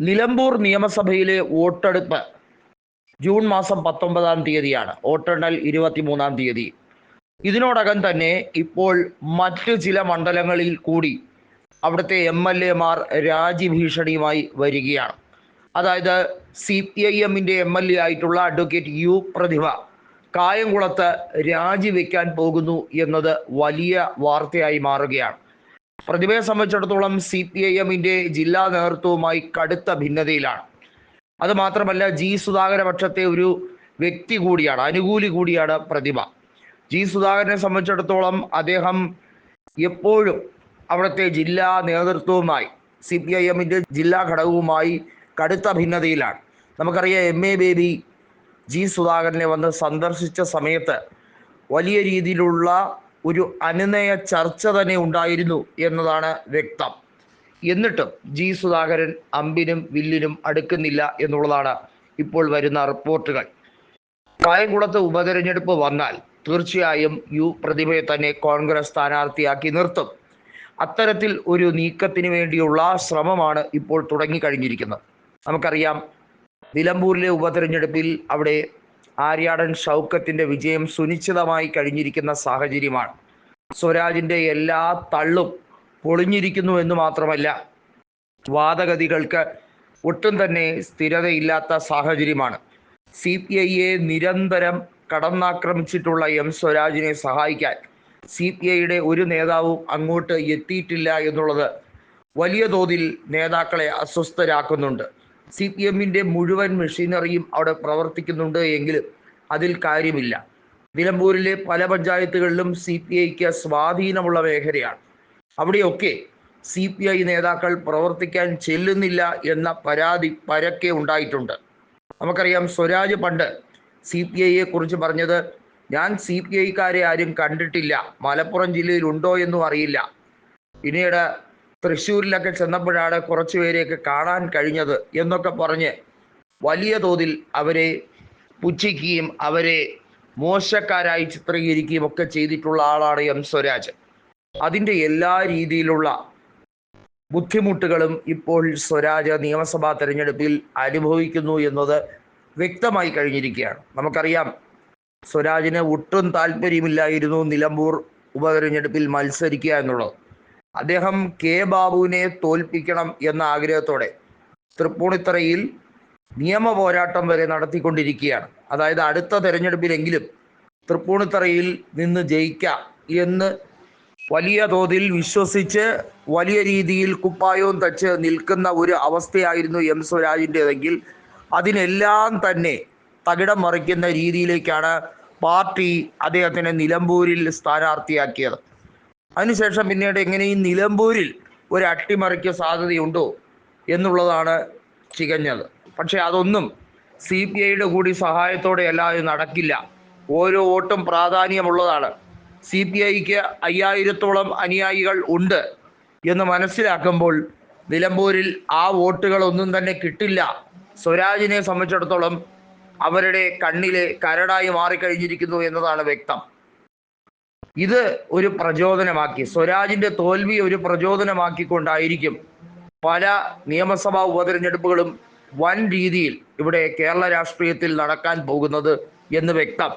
നിലമ്പൂർ നിയമസഭയിലെ വോട്ടെടുപ്പ് ജൂൺ മാസം പത്തൊമ്പതാം തീയതിയാണ്. വോട്ടെണ്ണൽ ഇരുപത്തിമൂന്നാം തീയതി. ഇതിനോടകം തന്നെ ഇപ്പോൾ മറ്റ് ചില മണ്ഡലങ്ങളിൽ കൂടി അവിടുത്തെ എം എൽ എമാർ രാജ്യഭീഷണിയുമായി വരികയാണ്. അതായത് സി പി ഐ എമ്മിന്റെ എം എൽ എ ആയിട്ടുള്ള അഡ്വക്കേറ്റ് യു പ്രതിഭ കായംകുളത്ത് രാജിവെക്കാൻ പോകുന്നു എന്നത് വലിയ വാർത്തയായി മാറുകയാണ്. പ്രതിഭയെ സംബന്ധിച്ചിടത്തോളം സി പി ഐ എമ്മിന്റെ ജില്ലാ നേതൃത്വവുമായി കടുത്ത ഭിന്നതയിലാണ്. അത് മാത്രമല്ല ജി സുധാകര പക്ഷത്തെ ഒരു വ്യക്തി കൂടിയാണ് അനുകൂലി കൂടിയാണ് പ്രതിഭ. ജി സുധാകരനെ സംബന്ധിച്ചിടത്തോളം അദ്ദേഹം എപ്പോഴും അവിടുത്തെ ജില്ലാ നേതൃത്വവുമായി സി പി ഐ എമ്മിന്റെ ജില്ലാ ഘടകവുമായി കടുത്ത ഭിന്നതയിലാണ്. നമുക്കറിയാം എം എ ബേബി ജി സുധാകരനെ വന്ന് സന്ദർശിച്ച സമയത്ത് വലിയ രീതിയിലുള്ള ഒരു അനുനയ ചർച്ച തന്നെ ഉണ്ടായിരുന്നു എന്നതാണ് വ്യക്തം. എന്നിട്ടും ജി സുധാകരൻ അമ്പിനും വില്ലിനും അടുക്കുന്നില്ല എന്നുള്ളതാണ് ഇപ്പോൾ വരുന്ന റിപ്പോർട്ടുകൾ. കായംകുളത്ത് ഉപതെരഞ്ഞെടുപ്പ് വന്നാൽ തീർച്ചയായും യു പ്രതിഭയെ തന്നെ കോൺഗ്രസ് സ്ഥാനാർത്ഥിയാക്കി നിർത്തും. അത്തരത്തിൽ ഒരു നീക്കത്തിന് വേണ്ടിയുള്ള ശ്രമമാണ് ഇപ്പോൾ തുടങ്ങിക്കഴിഞ്ഞിരിക്കുന്നത്. നമുക്കറിയാം നിലമ്പൂരിലെ ഉപതെരഞ്ഞെടുപ്പിൽ അവിടെ ആര്യാടൻ ഷൗക്കത്തിന്റെ വിജയം സുനിശ്ചിതമായി കഴിഞ്ഞിരിക്കുന്ന സാഹചര്യമാണ്. സ്വരാജിന്റെ എല്ലാ തള്ളും പൊളിഞ്ഞിരിക്കുന്നു എന്ന് മാത്രമല്ല വാദഗതികൾക്ക് ഒട്ടും തന്നെ സ്ഥിരതയില്ലാത്ത സാഹചര്യമാണ്. സി പി ഐയെ നിരന്തരം കടന്നാക്രമിച്ചിട്ടുള്ള എം സ്വരാജിനെ സഹായിക്കാൻ സി പി ഐയുടെ ഒരു നേതാവും അങ്ങോട്ട് എത്തിയിട്ടില്ല എന്നുള്ളത് വലിയ തോതിൽ നേതാക്കളെ അസ്വസ്ഥരാക്കുന്നുണ്ട്. സി പി എമ്മിന്റെ മുഴുവൻ മെഷീനറിയും അവിടെ പ്രവർത്തിക്കുന്നുണ്ട് എങ്കിലും അതിൽ കാര്യമില്ല. നിലമ്പൂരിലെ പല പഞ്ചായത്തുകളിലും സി പി ഐക്ക് സ്വാധീനമുള്ള മേഖലയാണ്. അവിടെയൊക്കെ സി പി ഐ നേതാക്കൾ പ്രവർത്തിക്കാൻ ചെല്ലുന്നില്ല എന്ന പരാതി പരക്കെ ഉണ്ടായിട്ടുണ്ട്. നമുക്കറിയാം സ്വരാജ് പണ്ട് സി പി ഐയെ കുറിച്ച് പറഞ്ഞത് ഞാൻ സി പി ഐക്കാരെ ആരും കണ്ടിട്ടില്ല. മലപ്പുറം ജില്ലയിൽ ഉണ്ടോ എന്നും അറിയില്ല. പിന്നീട് തൃശ്ശൂരിലൊക്കെ ചെന്നപ്പോഴാണ് കുറച്ചു പേരെയൊക്കെ കാണാൻ കഴിഞ്ഞത് എന്നൊക്കെ പറഞ്ഞ് വലിയ തോതിൽ അവരെ പുച്ഛിക്കുകയും അവരെ മോശക്കാരായി ചിത്രീകരിക്കുകയും ഒക്കെ ചെയ്തിട്ടുള്ള ആളാണ് എം സ്വരാജ് അതിന്റെ എല്ലാ രീതിയിലുള്ള ബുദ്ധിമുട്ടുകളും ഇപ്പോൾ സ്വരാജ് നിയമസഭാ തെരഞ്ഞെടുപ്പിൽ അനുഭവിക്കുന്നു എന്നത് വ്യക്തമായി കഴിഞ്ഞിരിക്കുകയാണ്. നമുക്കറിയാം സ്വരാജിന് ഒട്ടും താല്പര്യമില്ലായിരുന്നു നിലമ്പൂർ ഉപതെരഞ്ഞെടുപ്പിൽ മത്സരിക്കുക എന്നുള്ളത്. അദ്ദേഹം കെ ബാബുവിനെ തോൽപ്പിക്കണം എന്ന ആഗ്രഹത്തോടെ തൃപ്പൂണിത്തറയിൽ നിയമ പോരാട്ടം വരെ നടത്തിക്കൊണ്ടിരിക്കുകയാണ്. അതായത് അടുത്ത തെരഞ്ഞെടുപ്പിലെങ്കിലും തൃപ്പൂണിത്തറയിൽ നിന്ന് ജയിക്കാം എന്ന് വലിയ തോതിൽ വിശ്വസിച്ച് വലിയ രീതിയിൽ കുപ്പായവും തച്ച് നിൽക്കുന്ന ഒരു അവസ്ഥയായിരുന്നു എം സ്വരാജിന്റെതെങ്കിൽ അതിനെല്ലാം തന്നെ തകിടം മറിക്കുന്ന രീതിയിലേക്കാണ് പാർട്ടി അദ്ദേഹത്തിനെ നിലമ്പൂരിൽ സ്ഥാനാർത്ഥിയാക്കിയത്. അതിനുശേഷം പിന്നീട് എങ്ങനെ ഈ നിലമ്പൂരിൽ ഒരു അട്ടിമറിക്ക് സാധ്യതയുണ്ടോ എന്നുള്ളതാണ് ചികഞ്ഞത് പക്ഷെ അതൊന്നും സി പി ഐയുടെ കൂടി സഹായത്തോടെ അല്ലാതെ നടക്കില്ല. ഓരോ വോട്ടും പ്രാധാന്യമുള്ളതാണ്. സി പി ഐക്ക് അയ്യായിരത്തോളം അനുയായികൾ ഉണ്ട് എന്ന് മനസ്സിലാക്കുമ്പോൾ നിലമ്പൂരിൽ ആ വോട്ടുകൾ ഒന്നും തന്നെ കിട്ടില്ല. സ്വരാജിനെ സംബന്ധിച്ചിടത്തോളം അവരുടെ കണ്ണിലെ കരടായി മാറിക്കഴിഞ്ഞിരിക്കുന്നു എന്നതാണ് വ്യക്തം. ഇത് ഒരു പ്രചോദനമാക്കി. സ്വരാജിന്റെ തോൽവി ഒരു പ്രചോദനമാക്കിക്കൊണ്ടായിരിക്കും പല നിയമസഭാ ഉപതെരഞ്ഞെടുപ്പുകളും വൻ രീതിയിൽ ഇവിടെ കേരള രാഷ്ട്രീയത്തിൽ നടക്കാൻ പോകുന്നത് എന്ന് വ്യക്തം.